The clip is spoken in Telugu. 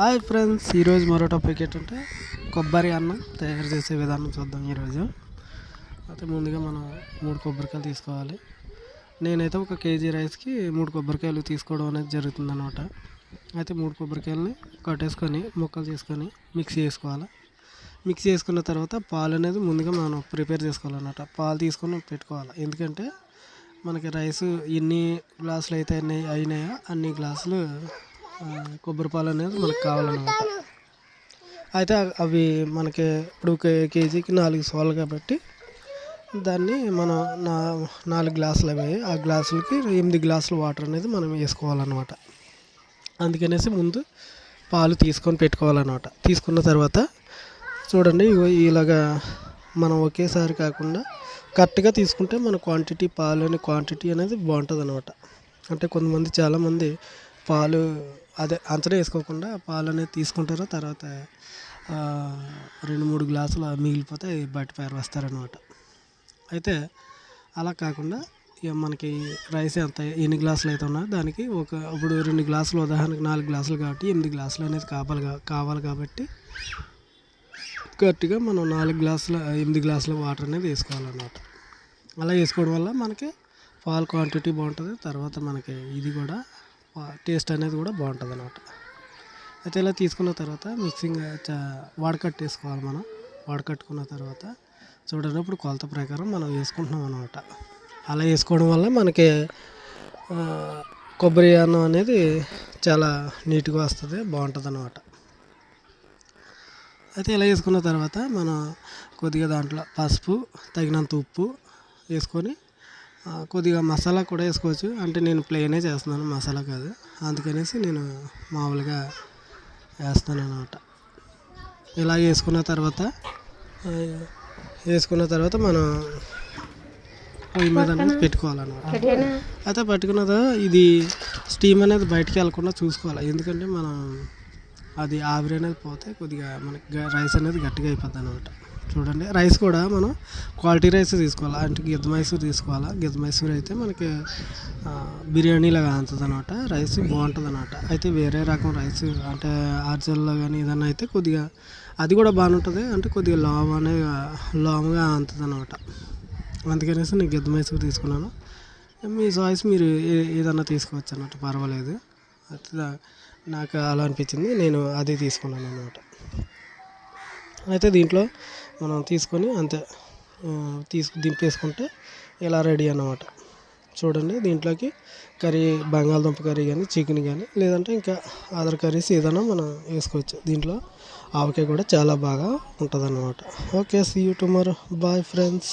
హాయ్ ఫ్రెండ్స్ ఈరోజు మరో టాపిక్ ఏంటంటే కొబ్బరి అన్నం తయారు చేసే విధానం చూద్దాం ఈరోజు అయితే ముందుగా మనం మూడు కొబ్బరికాయలు తీసుకోవాలి. నేనైతే ఒక కేజీ రైస్కి మూడు కొబ్బరికాయలు తీసుకోవడం అనేది జరుగుతుంది అనమాట అయితే మూడు కొబ్బరికాయలని కట్టేసుకొని ముక్కలు తీసుకొని మిక్సీ చేసుకోవాలి. మిక్సీ చేసుకున్న తర్వాత పాలు అనేది ముందుగా మనం ప్రిపేర్ చేసుకోవాలన్నమాట. పాలు తీసుకొని పెట్టుకోవాలి. ఎందుకంటే మనకి రైస్ ఎన్ని గ్లాసులు అయితే అయినాయో అన్ని గ్లాసులు కొబ్బరి పాలు అనేది మనకు కావాలన్నమాట. అయితే అవి మనకి ఇప్పుడు ఒక కేజీకి నాలుగు సోలు కాబట్టి దాన్ని మనం నా నాలుగు గ్లాసులు అవి ఆ గ్లాసులకి ఎనిమిది గ్లాసులు వాటర్ అనేది మనం వేసుకోవాలన్నమాట. అందుకనేసి ముందు పాలు తీసుకొని పెట్టుకోవాలన్నమాట. తీసుకున్న తర్వాత చూడండి ఇలాగా మనం ఒకేసారి కాకుండా కరెక్ట్గా తీసుకుంటే మన క్వాంటిటీ పాలు అనే క్వాంటిటీ అనేది బాగుంటుంది అనమాట అంటే కొంతమంది చాలామంది పాలు అదే అంచనా వేసుకోకుండా పాలు అనేది తీసుకుంటారు. తర్వాత రెండు మూడు గ్లాసులు మిగిలిపోతే బయట పారవేస్తారనమాట అయితే అలా కాకుండా ఇక మనకి రైస్ ఎంత ఎన్ని గ్లాసులు అయితే ఉన్నాయో దానికి ఒక ఇప్పుడు రెండు గ్లాసులు ఉదాహరణకి నాలుగు గ్లాసులు కాబట్టి ఎనిమిది గ్లాసులు అనేది కావాలి కావాలి కాబట్టి గట్టిగా మనం నాలుగు గ్లాసుల ఎనిమిది గ్లాసుల వాటర్ అనేది వేసుకోవాలన్నమాట. అలా వేసుకోవడం వల్ల మనకి పాలు క్వాంటిటీ బాగుంటుంది. తర్వాత మనకి ఇది కూడా టేస్ట్ అనేది కూడా బాగుంటుంది అనమాట అయితే ఇలా తీసుకున్న తర్వాత మిక్సింగ్ చ వడకట్టేసుకోవాలి మనం. వడకట్టుకున్న తర్వాత చూడనప్పుడు కొలత ప్రకారం మనం వేసుకుంటున్నాం అనమాట అలా వేసుకోవడం వల్ల మనకి కొబ్బరి అన్నం అనేది చాలా నీట్గా వస్తుంది బాగుంటుంది అనమాట అయితే ఇలా వేసుకున్న తర్వాత మనం కొద్దిగా దాంట్లో పసుపు తగినంత ఉప్పు వేసుకొని కొద్దిగా మసాలా కూడా వేసుకోవచ్చు. అంటే నేను ప్లెయినే చేస్తున్నాను మసాలా కాదు. అందుకనేసి నేను మామూలుగా వేస్తాను అనమాట ఇలా వేసుకున్న తర్వాత వేసుకున్న తర్వాత మనం పొయ్యి మీద అనేది పెట్టుకోవాలన్నమాట. అయితే పట్టుకున్నదా ఇది స్టీమ్ అనేది బయటికి వెళ్ళకుండా చూసుకోవాలి. ఎందుకంటే మనం అది ఆవిరి అనేది పోతే కొద్దిగా మనకి రైస్ అనేది గట్టిగా అయిపోద్ది అనమాట చూడండి. రైస్ కూడా మనం క్వాలిటీ రైస్ తీసుకోవాలి? అంటే గిద్ద మైసూర్ తీసుకోవాలా? గిద్ద మైసూర్ అయితే మనకి బిర్యానీలాగా అంతుంది అనమాట రైస్ బాగుంటుంది అనమాట అయితే వేరే రకం రైస్ అంటే ఆర్జల్లో కానీ ఏదన్నా అయితే కొద్దిగా అది కూడా బాగానే ఉంటుంది అంటే కొద్దిగా లావ్ అనే లామ్గా అంతుంది అనమాట అందుకనేసి నేను గిద్ద మైసూర్ తీసుకున్నాను. మీ చాయిస్ మీరు ఏదన్నా తీసుకోవచ్చు అన్నట్టు పర్వాలేదు. అయితే నాకు అలా అనిపించింది. నేను అదే తీసుకున్నాను అనమాట అయితే దీంట్లో మనం తీసుకొని అంతే తీసుకు దింపేసుకుంటే ఇలా రెడీ అన్నమాట. చూడండి దీంట్లోకి కర్రీ బంగాళదుంప కర్రీ కానీ చికెన్ కానీ లేదంటే ఇంకా అదర్ కర్రీస్ ఏదైనా మనం వేసుకోవచ్చు. దీంట్లో ఆవకాయ కూడా చాలా బాగా ఉంటుంది okay see you tomorrow bye friends